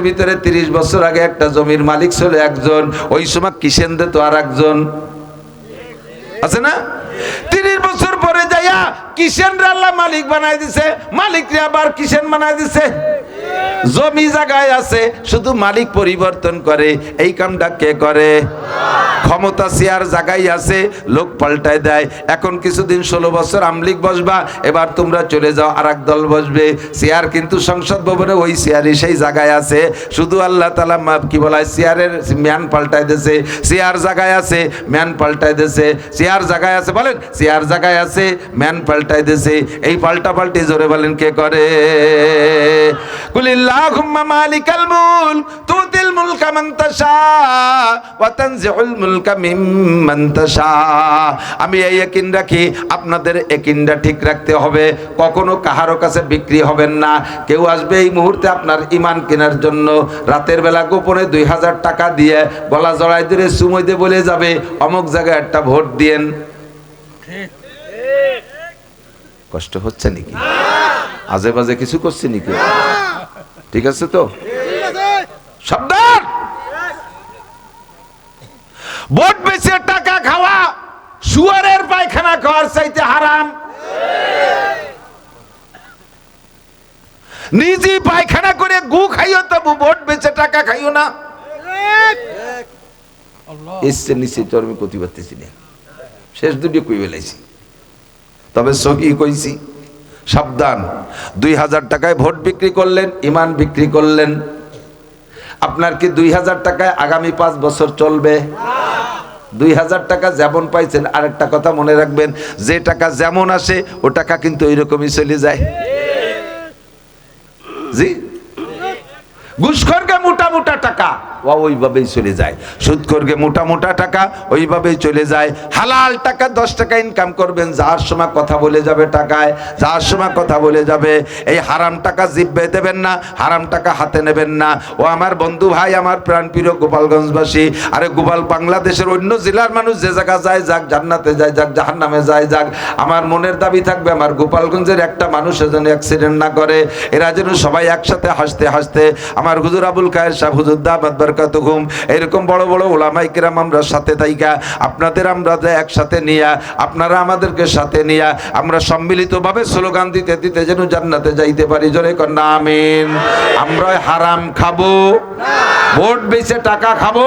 দেশের ভিতরে তিরিশ বছর আগে একটা জমির মালিক ছিল একজন, ওই সময় কিষেন দে তো আর একজন। আছে না? তিরিশ বছর পরে যাইয়া কিষেন আল্লাহ মালিক বানাই দিছে মালিক আবার কিষেন বানাই দিছে। জমি জায়গায় আছে, শুধু মালিক পরিবর্তন করে। এই কামটা কে করে? ক্ষমতা চেয়ার জায়গায় আছে, লোক পাল্টায় দেয়। এখন কিছুদিন ষোলো বছর আমলিক বসবা, এবার তোমরা চলে যাও আর দল বসবে। চেয়ার কিন্তু সংসদ ভবনে ওই চেয়ারই সেই জায়গায় আছে। শুধু আল্লাহ তালা কি বলা হয় চেয়ারের ম্যান পাল্টায় দিয়েছে। চেয়ার জায়গায় আছে, ম্যান পাল্টায় দিয়েছে। চেয়ার জায়গায় আছে, বলেন চেয়ার জায়গায় আছে, ম্যান পাল্টায় দিয়েছে। এই পাল্টা পাল্টি জোরে বলেন, কে করে? আমি এই একিন রাখি, আপনাদের একিনটা ঠিক রাখতে হবে। কখনো কাহারো কাছে বিক্রি হবেন না। কেউ আসবে এই মুহূর্তে আপনার ইমান কেনার জন্য। রাতের বেলা গোপনে দুই হাজার টাকা দিয়ে গলা জড়াই ধরে সুমই দিয়ে বলে যাবে, অমুক জায়গায় একটা ভোট দিয়েন। কষ্ট হচ্ছে নাকি? আজে বাজে কিছু করছে নাকি? ঠিক আছে তো? সাবধান! ভোট বেচে টাকা খাওয়া শুয়ারের পায়খানা খাওয়ার চাইতে হারাম। নিজে পায়খানা করে গু খাইও তবু ভোট বেচে টাকা খাইও না। এসছে নিশ্চয় তোর আমি কতি পারতেছি না। শেষ দুটি কই বেলাইছি? তবে সহি কইছি সাবধান। দুই হাজার টাকায় ভোট বিক্রি করলেন, ইমান বিক্রি করলেন। আপনার কি দুই হাজার টাকায় আগামী পাঁচ বছর চলবে? দুই হাজার টাকা যেমন পাইছেন, আরেকটা কথা মনে রাখবেন, যে টাকা যেমন আসে, ও টাকা কিন্তু ওই রকমই চলে যায়। জি? ঘুষখোরকে মোটা মোটা টাকা। ও ওইভাবেই চলে যায়। সুদখোরকে মোটা মোটা টাকা, ওইভাবেই চলে যায়। হালাল টাকা দশ টাকা ইনকাম করবেন, যার সময় কথা বলে যাবে টাকায়, যার সময় কথা বলে যাবে। এই হারাম টাকা জিব্বে দেবেন না, হারাম টাকা হাতে নেবেন না। ও আমার বন্ধু ভাই, আমার প্রাণপ্রিয় গোপালগঞ্জবাসী, আরে গোপাল বাংলাদেশের অন্য জেলার মানুষ যে জায়গা যায় যাক, জান্নাতে যায় যাক, জাহান্নামে যায় যাক। আমার মনের দাবি থাকবে, আমার গোপালগঞ্জের একটা মানুষ যেন অ্যাক্সিডেন্ট না করে। এরা যেন সবাই একসাথে হাসতে হাসতে আমার হুজুর আবুল খায়ের সাহেব, হুজুর দামাত বরকাতুহুম। এরকম বড় বড় ওলামাই কিরাম আমরা সাথে থাইকা, আপনাদের আমরা যে একসাথে নিয়া, আপনারা আমাদেরকে সাথে নিয়া, আমরা সম্মিলিতভাবে স্লোগান দিতে দিতে যেন জান্নাতে যাইতে পারি। জোরে কন্যা আমিন। আমরা হারাম খাব, ভোট বেচে টাকা খাব,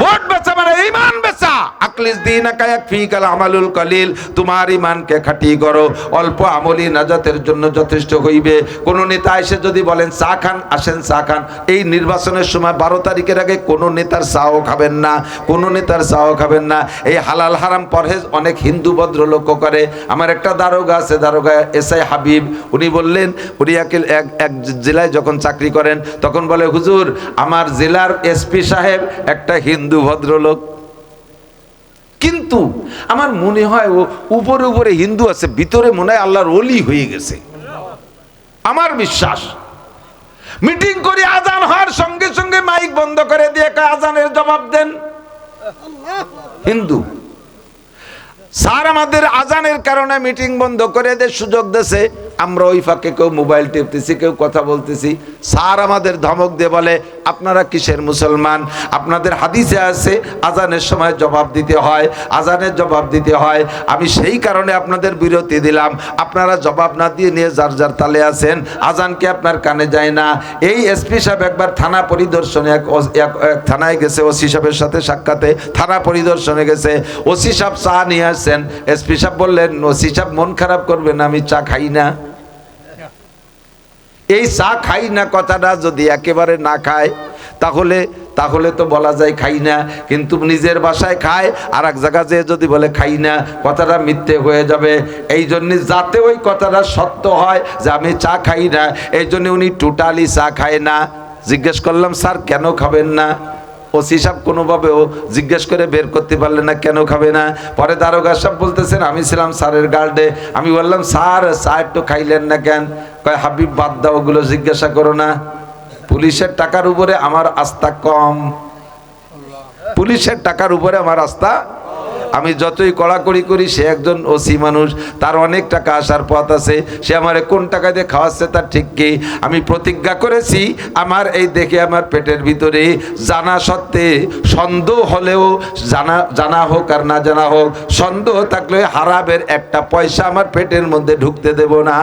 ভোট বেচা মানে ইমান বেচা। আকলিস দিন ফিকাল আমালুল কলিল, তোমার ইমানকে খাটি করো। অল্প আমলি নাজাতের জন্য যথেষ্ট হইবে। কোন নেতা এসে যদি বলেন, চা খান, আসেন চা খান। এই নির্বাচনের সময় বারো তারিখের আগে কোনো নেতার চাও খাবেন না, কোনো নেতার চাও খাবেন না। এই হালাল হারাম পরহেজ অনেক হিন্দু ভদ্রলোক করে। আমার একটা দারোগা আছে, দারোগা এস আই হাবিব। উনি বললেন, উনি এক এক জেলায় যখন চাকরি করেন, তখন বলে, হুজুর, আমার জেলার এসপি সাহেব একটা হিন্দু ভদ্রলোক। কিন্তু আমার মনে হয় ও উপরে উপরে হিন্দু আছে, ভিতরে মনে হয় আল্লাহর অলি হয়ে গেছে। আমার বিশ্বাস। মিটিং করে আজান হওয়ার সঙ্গে সঙ্গে মাইক বন্ধ করে দিয়ে আজানের জবাব দেন। হিন্দু, স্যার আমাদের আজানের কারণে মিটিং বন্ধ করে দিয়ে সুযোগ দেছে। আমরা ওই ফাঁকে কেউ মোবাইল টিপতেছি, কেউ কথা বলতেছি। স্যার আমাদের ধমক দিয়ে বলে, আপনারা কিসের মুসলমান? আপনাদের হাদিসে আছে, আজানের সময় জবাব দিতে হয়, আজানের জবাব দিতে হয়। আমি সেই কারণে আপনাদের বিরতি দিলাম। আপনারা জবাব না দিয়ে নিয়ে যার যার তালে আছেন আজানকে আপনার কানে যায় না? এই এসপি সাহেব একবার থানা পরিদর্শনে এক থানায় গেছে, ওসি সাহেবের সাথে সাক্ষাতে থানা পরিদর্শনে গেছে। ওসি সাহেব চা নিয়ে আসছেন। এসপি সাহেব বললেন, ওসি সাহেব মন খারাপ করবেন, আমি চা খাই না। এই চা খাই না কথাটা যদি একেবারে না খায়, তাহলে তাহলে তো বলা যায় খাই না, কিন্তু নিজের বাসায় খায় আর এক জায়গা যেয়ে যদি বলে খাই না, কথাটা মিথ্যে হয়ে যাবে। এই জন্যে যাতে ওই কথাটা সত্য হয় যে আমি চা খাই না, এই জন্যে উনি টোটালি চা খায় না। জিজ্ঞেস করলাম, স্যার, কেন খাবেন না? ওসি সাহেব কোনোভাবেও জিজ্ঞেস করে বের করতে পারলে না, কেন খাবে না? পরে দারোগা সাহেব বলতেছেন, আমি ছিলাম স্যারের গার্ডে। আমি বললাম, স্যার, চা একটু খাইলেন না কেন? কয়, হাবিব, বাদ দাও, ওগুলো জিজ্ঞাসা করো না। পুলিশের টাকার উপরে আমার আস্থা কম। পুলিশের টাকার উপরে আমার আস্থা আমি যতই কড়াকড়ি করি সে একজন ওসি মানুষ। তার অনেক টাকা আসার পথ আছে। সে আমার কোন টাকা দিয়ে খাওয়াচ্ছে তার ঠিক কি? আমি প্রতিজ্ঞা করেছি আমার এই দেখে আমার পেটের ভিতরে জানা সত্ত্বে সন্দেহ হলেও জানা জানা হোক আর না জানা হোক সন্দেহ থাকলে হারাবের একটা পয়সা আমার পেটের মধ্যে ঢুকতে দেব না।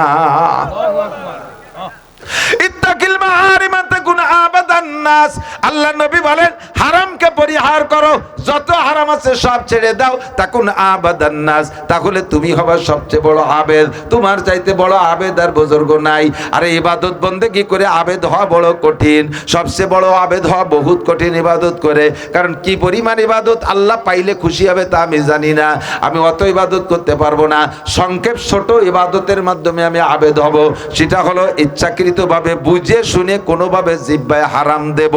ইত্তাকিল মাহারিমা তাকুন আবাদান নাস। আল্লাহ নবী বলেন, হারামকে পরিহার করো, যত হারাম আছে সব ছেড়ে দাও তাকুন আবাদান নাস। তাহলে তুমি হবে সবচেয়ে বড় আবেদ। তোমার চাইতে বড় আবেদ আর বুজুর্গ নাই। আরে ইবাদত বন্দেগী করে আবেদ হওয়া বড় কঠিন? সবচেয়ে বড় আবেদ হওয়া বহুত কঠিন ইবাদত করে। কারণ কি পরিমাণ ইবাদত আল্লাহ পাইলে খুশি হবে তা আমি জানি না। আমি অত ইবাদত করতে পারব না। সংক্ষেপ ছোট ইবাদতের মাধ্যমে আমি আবেদ হব। সেটা হলো ইচ্ছাকৃতভাবে বুঝে শুনে কোনোভাবে জিব্বায় হারাম দেব?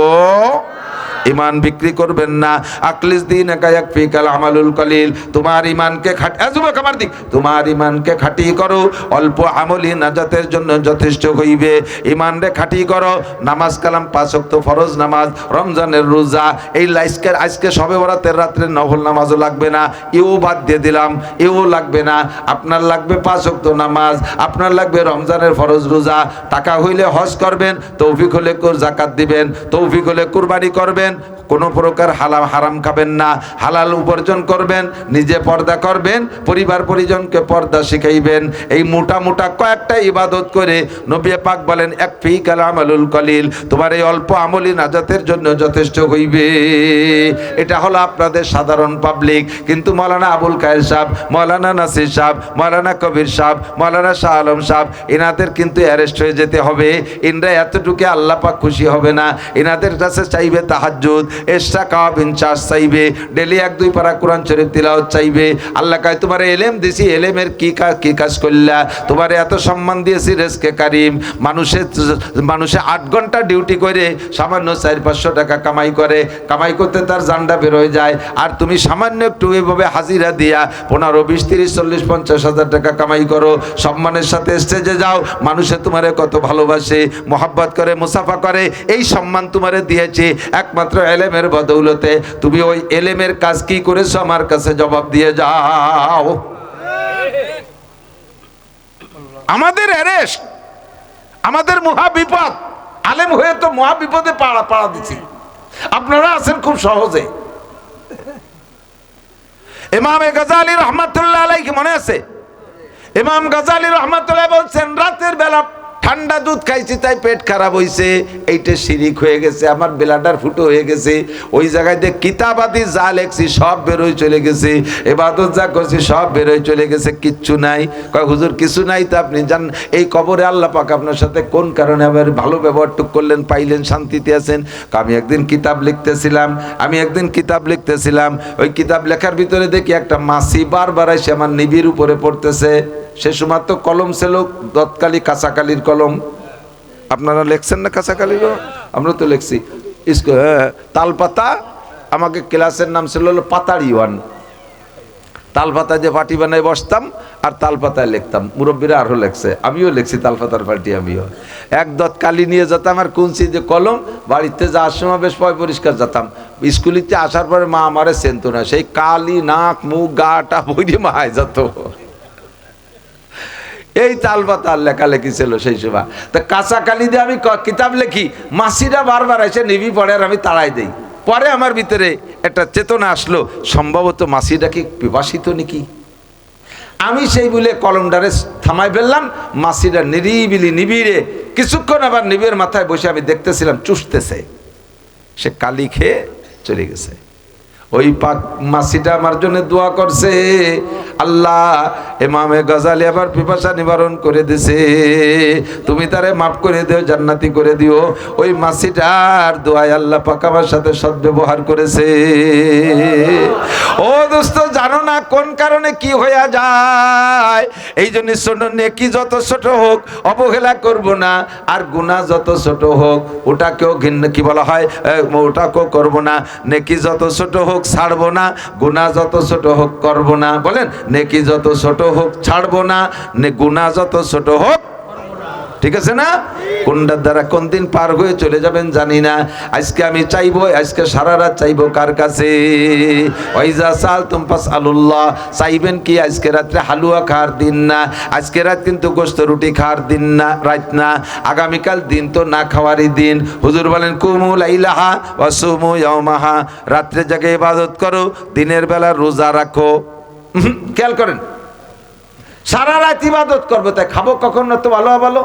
ইমান বিক্রি করবেন না। আকলিস দিন একায়াক ফিকাল আমালুল কলিল। তোমার ইমানকে খাট যুবক, আমার দিক। তোমার ইমানকে খাটি করো। অল্প আমলি নাজাতের জন্য যথেষ্ট হইবে। ইমান রে খাটি করো। নামাজ কালাম, পাঁচ ওয়াক্ত ফরজ নামাজ, রমজানের রোজা। এই লাইসকের আজকে সবে বরাতের রাত্রে নফল নামাজও লাগবে না। ইও বাদ দিয়ে দিলাম। এও লাগবে না। আপনার লাগবে পাঁচ ওয়াক্ত নামাজ। আপনার লাগবে রমজানের ফরজ রোজা। টাকা হইলে হজ করবেন, তৌফিক হলে কোর জাকাত দিবেন। তৌফিক হলে কুরবানি করবেন। কোনো প্রকার হালাম হারাম খাবেন না। হালাল উপার্জন করবেন, নিজে পর্দা করবেন, পরিবার পরিজনকে পর্দা শিখাইবেন। এই মোটা মোটা কয়েকটা ইবাদত করে নবী পাক বলেন, এক ফি কালামালুল কলিল, তোমার এই অল্প আমলি নাজাতের জন্য যথেষ্ট হইবে। এটা হলো আপনাদের সাধারণ পাবলিক কিন্তু মৌলানা আবুল কায়ের সাহেব, মৌলানা নাসির সাহেব, মৌলানা কবির সাহেব, মৌলানা শাহ আলম সাহেব, এনাদের কিন্তু অ্যারেস্ট হয়ে যেতে হবে। এনরা এতটুকু আল্লাহ পাক খুশি হবে না। এনাদের কাছে চাইবে তাহাজ্জুদ এক্সট্রা কাওয়াব ইনচার্জ চাইবে, ডেলি এক দুই পারা কোরআন শরীফ তিলাওয়াত চাইবে। আল্লাহ কয়, তোমার এলেম দিছি, এলেমের কি কাজ কি কাজ করলা তোমার এত সম্মান দিয়েছি রেসকে কারিম। মানুষের মানুষে আট ঘণ্টা ডিউটি করে, সামান্য চার পাঁচশো টাকা কামাই করে। কামাই করতে তার জান্ডা বেরোয় যায়। আর তুমি সামান্য একটু এভাবে হাজিরা দিয়া পনেরো, বিশ, তিরিশ, চল্লিশ, পঞ্চাশ হাজার টাকা কামাই করো। সম্মানের সাথে স্টেজে যাও। মানুষে তোমারে কত ভালোবাসে, মোহাব্বত করে, মুসাফা করে। এই সম্মান তোমারে দিয়েছে। একমাত্র এলেমের বদৌলতে তুমি ওই এলেমের কাজ কি করেছ? আমার কাছে জবাব দিয়ে যাও। আমাদের অ্যারেস্ট, আমাদের মহা বিপদ আলেম হয়ে তো মহা বিপদে পাড়া পাড়া দিছি আপনারা আছেন খুব সহজে। ইমামে গাজালি রহমাতুল্লাহ আলাইহি মনে আছে? ইমাম গাজালি রহমাতুল্লাহ বলছেন, রাতের বেলা ঠান্ডা দুধ খাইছি, তাই পেট খারাপ হইছে। এইটা শিরিক হয়ে গেছে, আমার বেলাটার ফুটো হয়ে গেছে। ওই জায়গায় দিয়ে কিতাবাদি যা লেখছি, সব বেরোয় চলে গেছে। এবাদত যা করছি, সব বেরোয় চলে গেছে, কিচ্ছু নাই। কয়, হুজুর, কিছু নাই তো আপনি জান, এই কবরে আল্লাহ পাক আপনার সাথে কোন কারণে আবার ভালো ব্যবহারটুক করলেন, পাইলেন, শান্তিতে আছেন? আমি একদিন কিতাব লিখতেছিলাম, আমি একদিন কিতাব লিখতেছিলাম। ওই কিতাব লেখার ভিতরে দেখি একটা মাসি বারবার এসে আমার নিবির উপরে পড়তেছে। সে সময় তো কলম ছিল দৎকালি কাঁচাকালির কলম। আপনারা লেখছেন না কাঁচাকালির আমরা তো লিখছি। হ্যাঁ তালপাতা, আমাকে ক্লাসের নাম ছিল হলো পাতাড়ি ওয়ান। তালপাতা যে পাটি বানায় বসতাম, আর তালপাতায় লিখতাম। মুরব্বীরা আরও লেখছে। আমিও লিখছি তালপাতার পাটি, আমিও। এক দত কালি নিয়ে যেতাম, আর কুঞ্চি যে কলম, বাড়িতে যাওয়ার সময় বেশ পয় পরিষ্কার যেতাম। স্কুলিতে আসার পরে মা আমারে চেনতো না। সেই কালি, নাক, মুখ গাটা বইরে মায় যেত। এই তালপাতার লেখালেখি ছিল সেই সময় তা কাঁচা কালি দিয়ে আমি কিতাব লেখি, মাসিরা বারবার এসে নিবি পড়ে আর আমি তাড়াই দেই। পরে আমার ভিতরে একটা চেতনা আসলো, সম্ভবত মাসিটা কি পিপাসিত নাকি? আমি সেই বলে কলমটারে থামাই ফেললাম, মাসিরা নিরিবিলি নিবিড়ে কিছুক্ষণ আবার নিবিড়ের মাথায় বসে আমি দেখতেছিলাম, চুষতেছে। সে কালি খেয়ে চলে গেছে। ওই পাক মাসিটা আমার জন্য দোয়া করছে। আল্লাহ এমামে গজালি আবার পিপাসা নিবারণ করে দিছে। তুমি তারে মাফ করে দিও, জান্নাতি করে দিও। ওই মাসিটার দোয়ায় আল্লাহ পাক আমার সাথে সদ্ব্যবহার করেছে। ও দোস্ত, জানো না কোন কারণে কি হইয়া যায়? এই জন্য ছোট নেকি যত ছোট হোক, অবহেলা করব না। আর গুনাহ যত ছোট হোক, ওটাকেও ঘিন্ন কি বলা হয়? ওটাকেও করব না। নেকি যত ছোট হোক ছাড়বো না, গুণা যত ছোট হোক করব না। বলেন, নেকি যত ছোট হোক ছাড়বো না গুণা যত ছোট হোক ঠিক আছে না? কোনটার দ্বারা কোন দিন পার হয়ে চলে যাবেন জানি না। আজকে আমি চাইব, আজকে সারা রাত চাইব কার কাছে? আলুল্লাহ চাইবেন কি আজকে রাত্রে হালুয়া খাওয়ার দিন না? আজকে রাত কিন্তু গোস্ত রুটি খাওয়ার দিন না, রাত না। আগামীকাল দিন তো না খাওয়ারই দিন। হুজুর বলেন কুমুল আইলাহা ওয়াসুমু ইয়াউমাহা। রাত্রে জাগে ইবাদত করো, দিনের বেলা রোজা রাখো। খেয়াল করেন। সারা রাত ইবাদত করব, তাই খাব কখন না তো ভালো ভালো?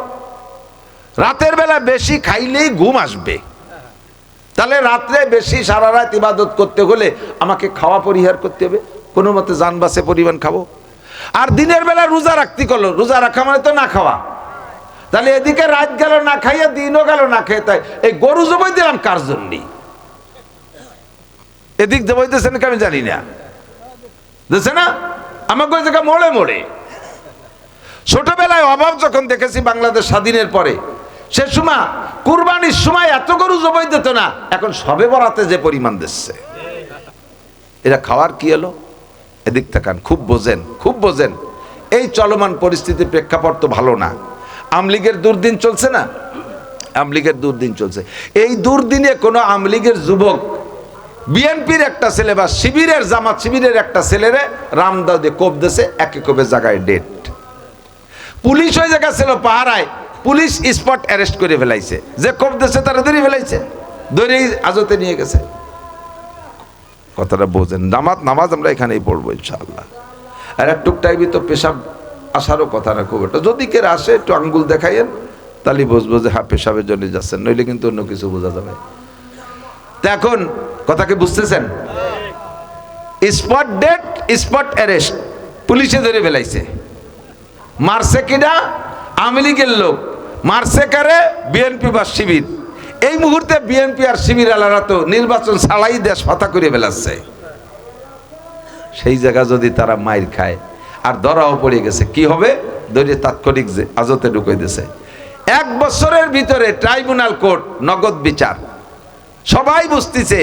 রাতের বেলা বেশি খাইলেই ঘুম আসবে। তাহলে রাত্রে বেশি সারা রাত ইবাদত করতে হলে আমাকে খাওয়া পরিহার করতে হবে। কোনো মতে যান বাসে পরিমাণ খাব। আর দিনের বেলা রোজা রাখতে করল। রোজা রাখা মানে তো না খাওয়া। তাহলে এদিকে রাত গেল না খাইয়া, দিনও গেল না খেয়ে, তাই এই গরু জবাই দিলাম কার জন্যই এদিক জবাইতেছেন কি আমি জানি না। দেখছে না? আমাকে ওই জায়গা মোড়ে মোড়ে। ছোটবেলায় অভাব যখন দেখেছি বাংলাদেশ স্বাধীনের পরে সে সময় কুরবানির সময় এত গরু জবাই দিত না, এখন সবে বরাতে যে পরিমাণ দিচ্ছে। এটা খাওয়ার কি এলো? এদিক তাকান, খুব বোঝেন খুব বোঝেন। এই চলমান পরিস্থিতির প্রেক্ষাপট তো ভালো না। আমলিগের দুর্দিন চলছে না? আমলিগের দুর্দিন চলছে। এই দুর্দিনে কোনো আমলিগের যুবক, বিএনপির একটা ছেলে বা শিবিরের জামাত শিবিরের একটা ছেলেরে রামদাও দিয়ে কোপ দেশে একে কোপের জায়গায় ডেট। পুলিশ ওই জায়গা ছিল পাহারায়। পুলিশ স্পট অ্যারেস্ট করে ফেলাইছে। যে কোপ দেশে তারা ধরে ফেলাইছে। ধরেই আজতে নিয়ে গেছে। কথাটা বোঝেন। নামাজ নামাজ আমরা এখানেই পড়ব ইনশাআল্লাহ। আর একটু টাইমে তো পেশাব আসারও কথা না খুব একটা। যদি কে আসে, একটু আঙ্গুল দেখাইয়েন, তাহলে বুঝব যে হ্যাঁ পেশাবের জন্য যাচ্ছেন। নইলে কিন্তু অন্য কিছু বোঝা যাবে। তা এখন কথা কি বুঝতেছেন? Spot dead, spot arrest. পুলিশে ধরে ফেলাইছে। মারছে কিনা আওয়ামী লীগের লোক মারছে কারে? বিএনপি বা শিবির। এই মুহূর্তে বিএনপি আর শিবির আলারা তো নির্বাচন ছাড়াই দেশ ফাতা করে ফেলাচ্ছে। সেই জায়গা যদি তারা মাইর খায়, আর ধরাও পড়ে গেছে, কি হবে? দৈরে তাৎক্ষণিক যে আজতে ঢুকে দিয়েছে। এক বছরের ভিতরে ট্রাইব্যুনাল কোর্ট নগদ বিচার। সবাই বুঝতেছে,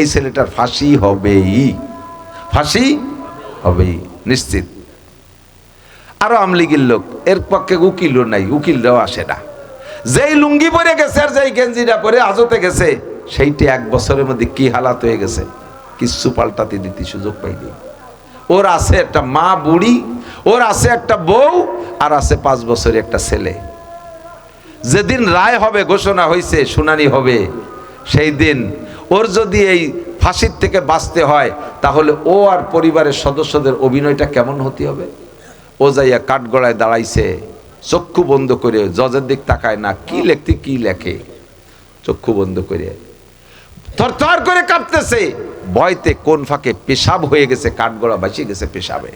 এই ছেলেটার ফাঁসি হবেই। ফাঁসি হবেই, নিশ্চিত। আরও আমলিগির লোক, এর পক্ষে উকিলও নাই, উকিলরাও আসে না। যেই লুঙ্গি পরে গেছে আর যেই গেঞ্জিটা পরে আজতে গেছে, সেইটি এক বছরের মধ্যে কি হালাত হয়ে গেছে, কিচ্ছু পাল্টাতে দিতে সুযোগ পাইনি। ওর আছে একটা মা বুড়ি, ওর আছে একটা বউ, আর আছে পাঁচ বছরের একটা ছেলে। যেদিন রায় হবে, ঘোষণা হয়েছে শুনানি হবে, সেই দিন ওর যদি এই ফাঁসির থেকে বাঁচতে হয়, তাহলে ও আর পরিবারের সদস্যদের অভিনয়টা কেমন হতে হবে? ও যাইয়া কাঠগড়ায় দাঁড়াইছে, চক্ষু বন্ধ করে জজের দিক তাকায় না, কি লেখতে, কি লেখে? চক্ষু বন্ধ করে থরথর করে কাঁপতেছে। ভয়তে কোন ফাঁকে পেশাব হয়ে গেছে, কাঠগড়া বাঁচিয়ে গেছে পেশাবে।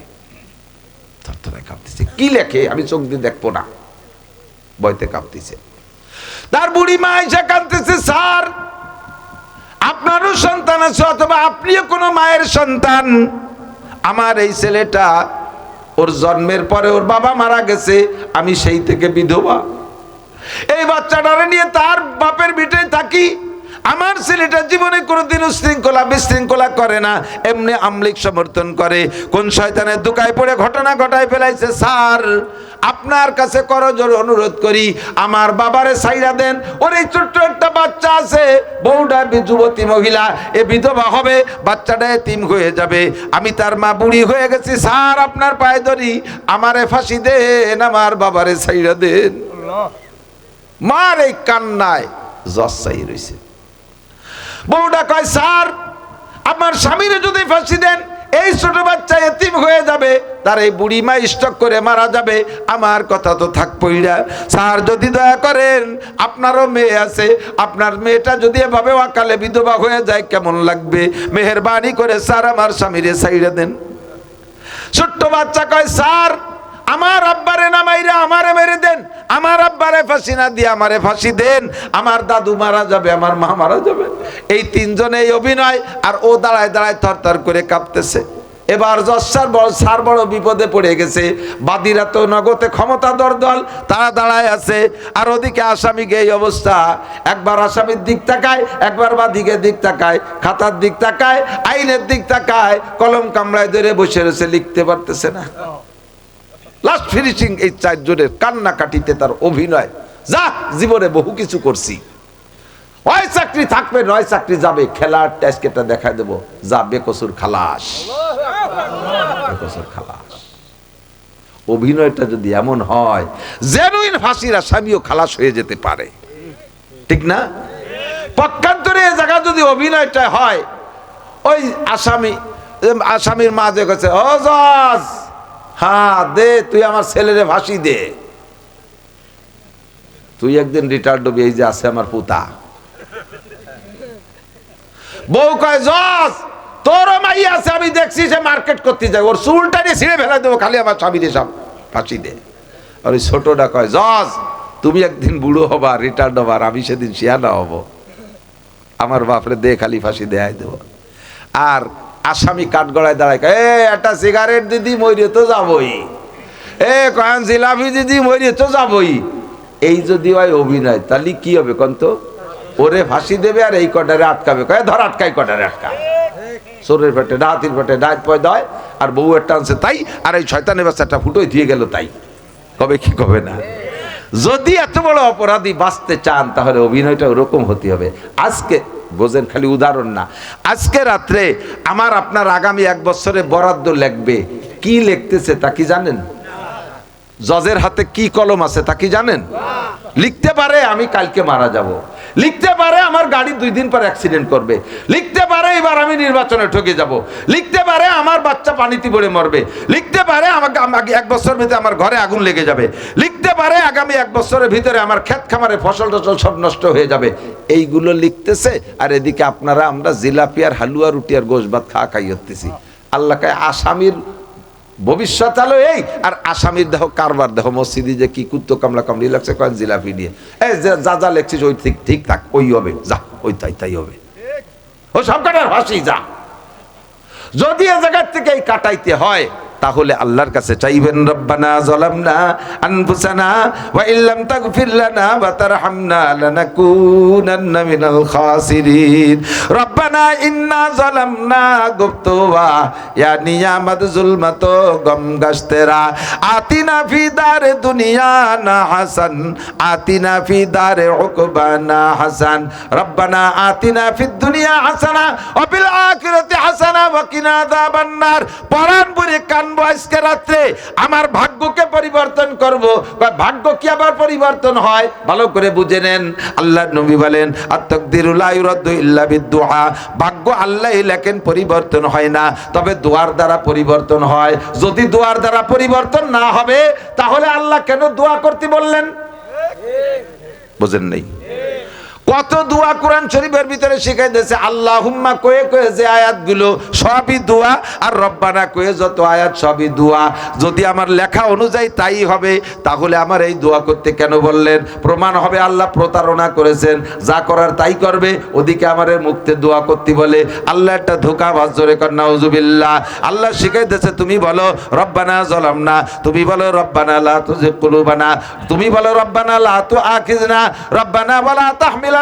কাঁপতেছে, কি লেখে? আমি চোখ দিয়ে দেখব না। ভয়তে কাঁপতেছে। তার বুড়ি মা এসে কাঁদতেছে, স্যার, আপনারও সন্তান আছে, অথবা আপনিও কোনো মায়ের সন্তান? আমার এই ছেলেটা ওর জন্মের পরে ওর বাবা মারা গেছে, আমি সেই থেকে বিধবা। এই বাচ্চাটারে নিয়ে তার বাপের বিটে থাকি আমার ছেলেটা জীবনে কোনোদিন শৃঙ্খলা বিশৃঙ্খলা করে না। এমনি আমলিক সমর্থন করে। কোন শয়তানের দুকায় পড়ে ঘটনা ঘটায় ফেলাইছে স্যার আপনার কাছে করজোর অনুরোধ করি। আমার বাবারে সাইরা দেন। ওর এই ছোট্ট একটা বাচ্চা আছে। বউটা বি- যুবতী মহিলা এ বিধবা হবে বাচ্চাটা এতিম হয়ে যাবে। আমি তার মা বুড়ি হয়ে গেছি স্যার আপনার পায়ে ধরি। আমারে ফাঁসি দেন আমার বাবারে সাইরা দেন। মার এই কান্নায় জসাই রয়েছে বউটা কয়, স্যার আমার স্বামীরে যদি ফাঁসি দেন, এই ছোট বাচ্চা এতিম হয়ে যাবে, তার এই বুড়ি মা স্টক করে মারা যাবে। আমার কথা তো থাকবই না। স্যার, যদি দয়া করেন, আপনারও মেয়ে আছে। আপনার মেয়েটা যদি এভাবে অকালে বিধবা হয়ে যায়, কেমন লাগবে? মেহরবানি করে স্যার আমার স্বামীরে সাইড়ে দেন। ছোট্ট বাচ্চা কয়, স্যার আমার আব্বারে নামাইরা আমারে মেরে দেন। আমার আব্বারে ফাঁসি না দিয়ে আমারে ফাঁসি দেন। আমার দাদু মারা যাবে, আমার মা মারা যাবে। এই তিনজনে এই অভিনয়, আর ও দাঁড়ায় দাঁড়ায় থরথর করে কাঁপতেছে। এবার জসার বড় সার বড় বিপদে পড়ে গেছে। বাদীরা তো নগদে ক্ষমতাধর দল, তারা দাঁড়ায় আছে। আর ওদিকে আসামিকে এই অবস্থা। একবার আসামির দিক তাকায়, একবার বাদিকের দিক তাকায়, খাতার দিক তাকায়, আইনের দিক তাকায়, কলম কামড়ায় ধরে বসে রয়েছে, লিখতে পারতেছে না। লাস্ট ফিনিশিং এই চারজনের কান্না কাটিতে তার অভিনয়। যা জীবনে বহু কিছু করছি। হয় চাকরি থাকবে, নয় চাকরি যাবে। খেলার টেস্টকেটা দেখা দেবো। যা বেকসুর খালাস। খালাস। অভিনয়টা যদি এমন হয় জেনুইন ফাঁসির আসামিও খালাস হয়ে যেতে পারে। ঠিক না? পক্ষান্তরে এ জায়গা যদি অভিনয়টা হয়, ওই আসামি, আসামির মা যে কাছে ও জজ হ্যাঁ দে, তুই আমার ছেলেরে ফাঁসি দে। তুই একদিন রিটায়ার্ড হবি, এই যে আছে আমার পুতা। বউ কয়, জজ, তোরও মাই আছে, আমি দেখছি সে মার্কেট করতে যায়। ওর চুলটা নিয়ে ছিঁড়ে ফেলা দেবো, খালি আমার স্বামীর সব ফাঁসি দে। আর ওই ছোটটা কয়, জজ, তুমি একদিন বুড়ো হবা, রিটায়ার্ড হবা, আর আমি সেদিন শিয়ানা হব। আমার বাপরে দে, খালি ফাঁসি দেয় দেবো। আর আসামি কাঠগড়ায় দাঁড়ায় এ, একটা সিগারেট দিদি মরিয়ে তো যাবই। এ, কয়েন জিলাপি দিদি মরিয়ে তো যাবই। এই যদি হয় অভিনয়, তাহলে কি হবে কন্ত ওরে ফাঁসি দেবে আর এই কটারে আটকাবে। কয়ে ধর আটকাই কটারে আটকা। সোরের পেটে ডাহাতির পেটে ডাহাত পয় দেয়, আর বউ একটা আনছে তাই, আর এই শয়তানের বাচ্চাটা ফুটোই দিয়ে গেল তাই। কবে কি কবে না। যদি এত বড় অপরাধী বাঁচতে চান, তাহলে অভিনয়টা ওরকম হতে হবে। আজকে বোঝেন, খালি উদাহরণ না। আজকে রাত্রে আমার আপনার আগামী এক বছরে বরাদ্দ লেখবে। কি লিখতেছে তা কি জানেন? জজের হাতে কি কলম আছে তা কি জানেন? লিখতে পারে, আমি কালকে মারা যাব। লিখতে পারে আমার গাড়ি দুই দিন পর অ্যাক্সিডেন্ট করবে। লিখতে পারে এবার আমি নির্বাচনে ঠকে যাব। লিখতে পারে আমার বাচ্চা পানিতে পড়ে মরবে। লিখতে পারে আমাকে আমাকে এক বছর ভিতরে আমার ঘরে আগুন লেগে যাবে। লিখতে পারে আগামী এক বছরের ভিতরে আমার ক্ষেত খামারে ফসল টসল সব নষ্ট হয়ে যাবে। এইগুলো লিখতেছে, আর এদিকে আপনারা, আমরা জিলাপি আর হালুয়া রুটি আর গোশ ভাত খাওয়া খাই হতেছি। আল্লাহকে আসামির ভবিষ্যৎ আলো এই। আর আসামির দেহ, কারবার দেহ, মসজিদে যে কি কুত্ত কামলা কামড়ি লাগছে কয়েক জিলাপি নিয়ে। এই যে যা লেখছিস ওই ঠিক ঠিক থাক, ওই হবে, যা, ওই তাই তাই হবে। ও সব কাটার ফাঁসি, যা। যদি এ জায়গার থেকে এই কাটাইতে হয় তাহলে আল্লাহর কাছে চাইবেন, রব্বানা জালামনা আনফুসানা ওয়া ইল্লাম তাগফির লানা ওয়া তারহামনা লানাকুনান্না মিনাল খাসিরিন। রব্বানা ইন্না জালামনা গুফতুওয়া ইয়া নিয়ামাত জুলমাত গম গাস্তেরা আতিনা ফি দারে দুনিয়া না হাসান, আতিনা ফি দারে উকবানা হাসান। রব্বানা আতিনা ফিদ দুনিয়া হাসানা, ওয়া ফিল আখিরাতি হাসানা, ওয়া কিনা আযাবান নার পরান বুড়ি কানবো আজকে রাত্রে, আমার ভাগ্যকে পরিবর্তন করব। ভাগ্য কি আবার পরিবর্তন হয়? ভালো করে বুঝে নেন। আল্লাহ নবী বলেন বিদুআ ভাগ্য আল্লাহই লেখেন, পরিবর্তন হয় না। তবে দোয়ার দ্বারা পরিবর্তন হয়। যদি দোয়ার দ্বারা পরিবর্তন না হবে, তাহলে আল্লাহ কেন দোয়া করতে বললেন? বোঝেন নেই। কত দোয়া কোরআন শরীফের ভিতরে শিখাই দিয়েছে আল্লাহ হুম্মা কয়ে কয়ে যে আয়াতগুলো সবই দোয়া, আর রব্বানা কয়ে যত আয়াত সবই দোয়া। যদি আমার লেখা অনুযায়ী তাই হবে, তাহলে আমার এই দোয়া করতে কেন বললেন? প্রমাণ হবে আল্লাহ প্রতারণা করেছেন, যা করার তাই করবে। ওদিকে আমার মুক্তে দোয়া করতে বলে, আল্লাহ একটা ধোকা ভাজরে কর, নাউজুবিল্লাহ। আল্লাহ শিখাই দিয়েছে তুমি বলো, রব্বানা জলাম না তুমি বলো, রব্বানা লা কুলুবানা। তুমি বলো, রব্বানা লা তু আখিজনা রব্বানা ওয়ালা তাহমিল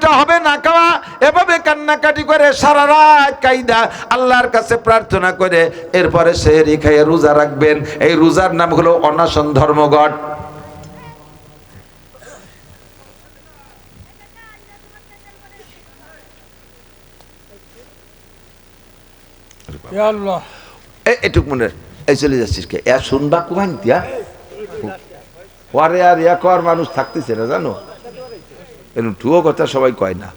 অভিনয়টা হবে না খাওয়া। এভাবে কান্নাকাটি করে সারা রাত কাইদা আল্লাহর কাছে প্রার্থনা করে এরপরে সেহরি খাইয়ে রোজা রাখবেন। এই রোজার নাম হলো অনাশন ধর্মঘট। আল্লাহ। এ এটুক মনে এই চলে যাচ্ছিস কে? এ শুনবা কুমাইন দিয়া? পরে আর কর মানুষ থাকতেছে না জানো? এরকম টুয়ো কথা সবাই কয় না।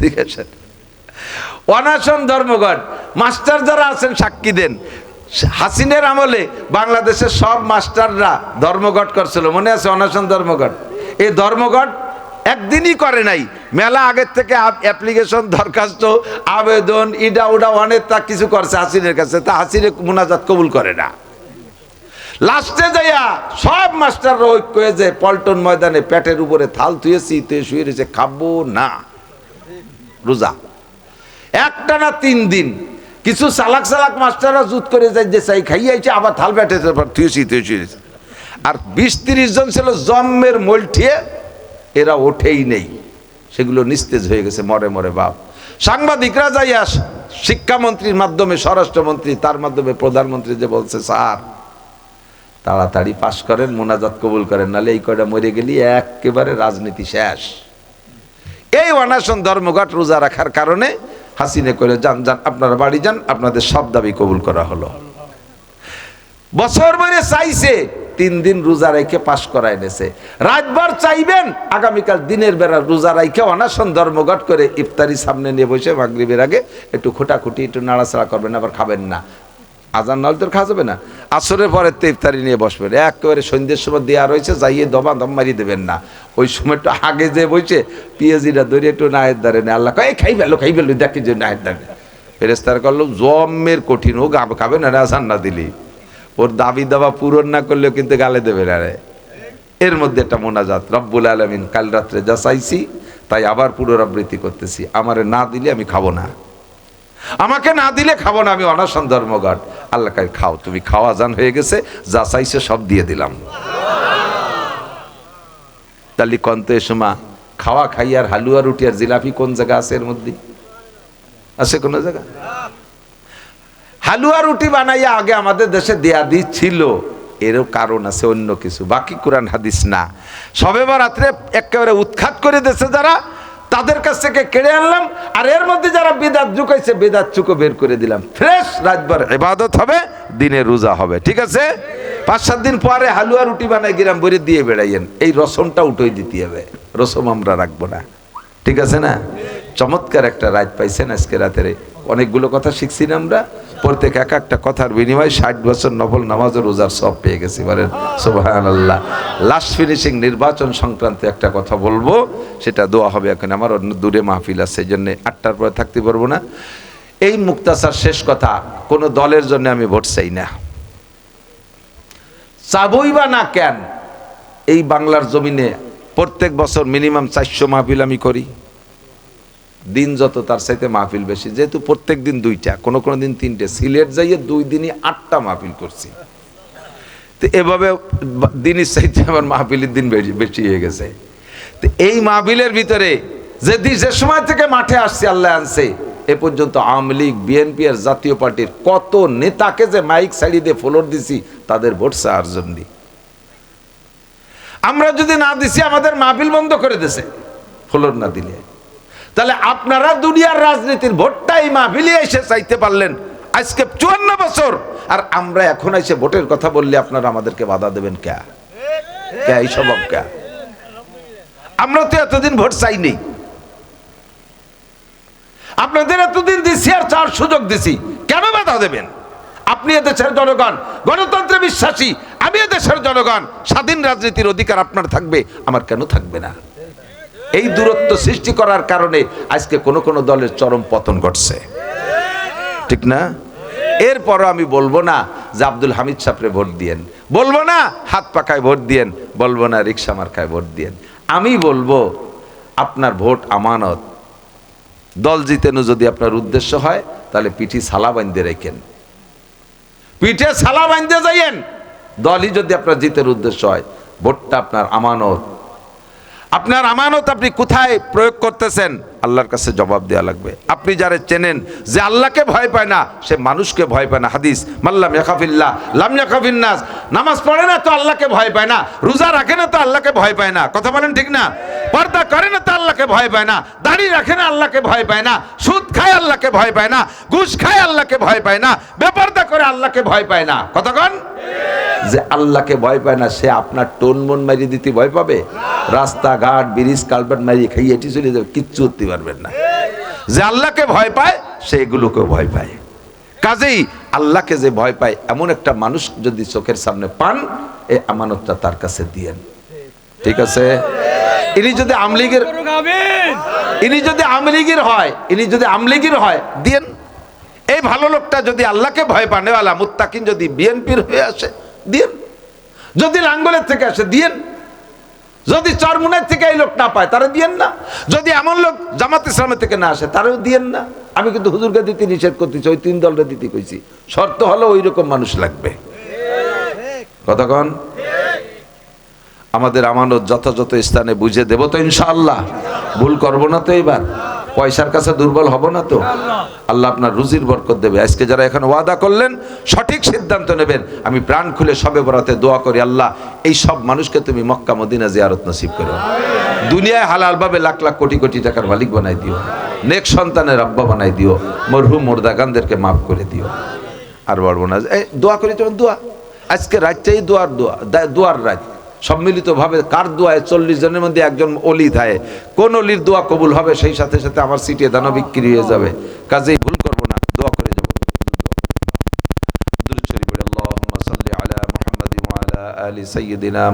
ঠিক আছে? ধর্মঘট, মাস্টার যারা আছেন সাক্ষী দেন। হাসিনের আমলে বাংলাদেশের সব মাস্টাররা ধর্মঘট করছিল। মনে আছে অনাশন ধর্মঘট? এই ধর্মঘট একদিনই করে নাই। মেলা আগের থেকে অ্যাপ্লিকেশন দরখাস্ত, আবেদন ইডা উডা অনেক তা কিছু করছে হাসিনের কাছে। তা হাসিনে মোনাজাত কবুল করে না। লাস্টে যাইয়া সব মাস্টাররা ঐক্য হয়ে যে পল্টন ময়দানে পেটের উপরে থাল থুয়েছি তুই শুয়ে রয়েছে, খাব না। রোজা। একটা না তিন দিন। কিছু চালাক চালাক মাস্টাররা জুত করে যায়, যে চাই খাইয়াইছে আবার থাল বেটে থুয়েছি তুই শুয়েছি আর বিশ তিরিশ জন ছিল জন্মের মোলঠিয়ে এরা ওঠেই নেই। সেগুলো নিস্তেজ হয়ে গেছে, মরে মরে বাপ। সাংবাদিকরা যাইয়া শিক্ষামন্ত্রীর মাধ্যমে, স্বরাষ্ট্রমন্ত্রী, তার মাধ্যমে প্রধানমন্ত্রী যে বলছে, স্যার তাড়াতাড়ি পাশ করেন, মোনাজাত কবুল করেন নাহলে এই কয়টা মরে গেলি, একেবারে রাজনীতি শেষ। এই অনাশন ধর্মঘট রোজা রাখার কারণে হাসিনে করে যান যান, আপনারা বাড়ি যান, আপনাদের সব দাবি কবুল করা হলো। বছর ভরে চাইছে, তিন দিন রোজা রাইখে পাশ করায় এনেছে রাতবার চাইবেন, আগামীকাল দিনের বেলা রোজা রাইখে অনাশন ধর্মঘট করে ইফতারি সামনে নিয়ে বসে মাগরিবের আগে একটু খোটাখুটি, একটু নাড়াচাড়া করবেন, আবার খাবেন না। আজান নাহলে তোর খাওয়া যাবে না? আসরের পরে তো ইফতারি নিয়ে বসবেন একেবারে সন্ধ্যের সময় দেওয়া রয়েছে, যাইয়ে দমা দম মারিয়ে দেবেন না। ওই সময় একটু আগে যে বইছে পিএজিটা ধরে একটু নায়ের দ্বারে নেই আল্লাহ কয় খাই ফেলো খাই ফেলো, দেখি যে নায়ের দ্বারে। ফেরেস্তার করল জমের কঠিন ও গাব খাবে না আসান না দিলি। ওর দাবি দাবা পূরণ না করলেও কিন্তু গালে দেবে না রে। এর মধ্যে একটা মোনাজাত, রব্বুল আলমিন, কাল রাত্রে যা চাইছি, তাই আবার পুনরাবৃত্তি করতেছি। আমারে না দিলে আমি খাব না। আমাকে না দিলে খাব না, আমি অনাসন ধর্মঘট। আল্লাহ কাই খাও, তুমি খাওয়া জান হয়ে গেছে, যা চাইছে সব দিয়ে দিলাম। তাহলে কন্ত এ খাওয়া খাই আর হালুয়া রুটি আর জিলাপি কোন জায়গা আছে এর মধ্যে? আছে কোন জায়গা? হালুয়া রুটি বানাইয়া আগে আমাদের দেশে দেয়া ছিল এরও কারণ আছে, অন্য কিছু। বাকি কোরআন হাদিস না। সবে রাত্রে একেবারে উৎখাত করে দিয়েছে যারা তাদের কাছ থেকে কেড়ে আনলাম, আর এর মধ্যে যারা বেদাত ঝুঁকাইছে বেদাত চুকো বের করে দিলাম। ফ্রেশ রাতবার এবাদত হবে, দিনে রোজা হবে, ঠিক আছে? পাঁচ, সাত দিন পরে হালুয়া রুটি বানাই গিরাম বরে দিয়ে বেড়াইয়েন। এই রসমটা উঠোই দিতে হবে, রসম আমরা রাখব না, ঠিক আছে না? চমৎকার একটা রাত পাইছেন আজকে রাতের, অনেকগুলো কথা শিখছি না আমরা। প্রত্যেক এক একটা কথার বিনিময়ে ষাট বছর নফল নামাজ রোজার সব পেয়ে গেছি, বলেন। সোহান আল্লাহ লাস্ট ফিনিশিং নির্বাচন সংক্রান্ত একটা কথা বলব, সেটা দোয়া হবে এখন আমার, অন্য দূরে মাহফিল আছে সেই জন্য আটটার পরে থাকতে পারব না। এই মুক্তাসার শেষ কথা, কোনো দলের জন্য আমি ভোট চাই না। চাবই বা না কেন, এই বাংলার জমিনে প্রত্যেক বছর মিনিমাম চারশো মাহফিল আমি করি। দিন যত তার সাথে মাহফিল বেশি, যেহেতু প্রত্যেক দিন দুইটা, কোনো কোনো দিন তিনটে। সিলেট যাইয়ে দুই দিনই আটটা মাহফিল করছি। তো এভাবে দিনের চাইতে আমার মাহফিলের দিন বেশি হয়ে গেছে। তো এই মাহফিলের ভিতরে যে যে সময় থেকে মাঠে আসছে, আল্লাহ আনছে, এ পর্যন্ত আওয়ামী লীগ, বিএনপি আর জাতীয় পার্টির কত নেতাকে যে মাইক সাইডি দিয়ে ফ্লোর দিছি, তাদের ভোট চাওয়ার জন্য। আমরা যদি না দিছি, আমাদের মাহফিল বন্ধ করে দিছে, ফ্লোর না দিলে। তাহলে আপনারা দুনিয়ার রাজনীতির ভোটটা এই এসে চাইতে পারলেন। আজকে চুয়ান্ন বছর। আর আমরা এখন এসে ভোটের কথা বললে আপনারা আমাদেরকে বাধা দেবেন কে? কে এই স্বভাব কে? আমরা তো এতদিন ভোট চাইনি আপনাদের এতদিন দিছি আর চার সুযোগ দিছি। কেন বাধা দেবেন? আপনি এদেশের জনগণ, গণতন্ত্রে বিশ্বাসী, আমি এদেশের জনগণ, স্বাধীন রাজনীতির অধিকার আপনার থাকবে, আমার কেন থাকবে না? এই দূরত্ব সৃষ্টি করার কারণে আজকে কোন কোন দলের চরম পতন ঘটছে। ঠিক না? এরপরও আমি বলব না যে আব্দুল হামিদ সাপরে ভোট দিয়েন। বলব না, হাত পাকায় ভোট দিয়েন। বলব না, রিক্সা মার্কায় ভোট দিয়েন। আমি বলব, আপনার ভোট আমানত। দল জিতেনো যদি আপনার উদ্দেশ্য হয়, তাহলে পিঠি সালা বাঁধতে রেখেন। পিঠে সালা বাঁধতে যাইয়েন। দলই যদি আপনার জিতের উদ্দেশ্য হয়, ভোটটা আপনার আমানত। আপনার আমানত আপনি কোথায় প্রয়োগ করতেছেন? আল্লাহর কাছে জবাব দেওয়া লাগবে। আপনি যারা চেনেন যে আল্লাহকে ভয় পায় না, সে মানুষকে ভয় পায় না। হাদিস মাল্লাম ইয়াকাফিল্লাহ লাম ইয়াকাফিন্নাস নামাজ পড়ে না তো আল্লাহকে ভয় পায় না। রোজা রাখে না তো আল্লাহকে ভয় পায় না। কথা বলেন ঠিক না? পর্দা করে না তো আল্লাহকে ভয় পায় না। দাড়ি রাখে না আল্লাহকে ভয় পায় না। সুদ খায় আল্লাহকে ভয় পায় না। ঘুষ খায় আল্লাহকে ভয় পায় না। বেপর্দা করে আল্লাহকে ভয় পায় না। কথা কন? যে আল্লাহকে ভয় পায় না, সে আপনার টোন মন মারিয়ে দিতে ভয় পাবে? রাস্তাঘাট, ব্রিজ, কালভার্ট মারিয়ে খাইয়ে এটি চলে যাবে, কিচ্ছু করতে পারবেন না। যে আল্লাহকে ভয় পায় সে এগুলোকেও ভয় পায়। কাজেই আল্লাহকে যে ভয় পায়, এমন একটা মানুষ যদি চোখের সামনে পান এই আমানতটা তার কাছে দিয়েন। ঠিক আছে? ইনি যদি আমলিগের ইনি যদি আমলিগির হয়, ইনি যদি আমলিগির হয়, দিয়েন। এই ভালো লোকটা যদি আল্লাহকে ভয় পানেওয়ালা মুত্তাকিন যদি বিএনপির হয়ে আসে দিয়েন। যদি লাঙ্গলের থেকে আসে, দিয়েন। যদি চরমুনের থেকে এই লোক না পায়, তারা দিয়েন না। যদি এমন লোক জামাত ইসলামের থেকে না আসে, তারাও দিয়েন না। আমি কিন্তু হুজুরকে দিতে নিষেধ করতেছি, ওই তিন দলটা দিতে কইছি। শর্ত হলো ওই রকম মানুষ লাগবে। কতক্ষণ আমাদের আমানত যথাযথ স্থানে বুঝে দেব তো ইনশাআল্লাহ। ভুল করব না তো এবার। পয়সার কাছে দুর্বল হব না তো? আল্লাহ আপনার রুজির বরকত দেবে। আজকে যারা এখানে ওয়াদা করলেন সঠিক সিদ্ধান্ত নেবেন। আমি প্রাণ খুলে সবে বরাতে দোয়া করি আল্লাহ এই সব মানুষকে তুমি মক্কা মদিনা জিয়ারত নসিব করো। দুনিয়ায় হালাল ভাবে লাখ লাখ কোটি কোটি টাকার মালিক বানাই দিও। নেক সন্তানের আব্বা বানাই দিও। মরহু মোর্দাগানদেরকে মাফ করে দিও। আর বলব না। দোয়া করি তোমার দোয়া। আজকে রাতটাই দোয়ার দোয়া দোয়ার রাত। সম্মিলিতভাবে কার দোয়ায় চল্লিশ জনের মধ্যে একজন অলি থায় কোন অলির দোয়া কবুল হবে? সেই সাথে সাথে আমার সিটে দানা বিক্রি হয়ে যাবে। কাজেই ভুল করব না, দোয়া করে যাব। আলা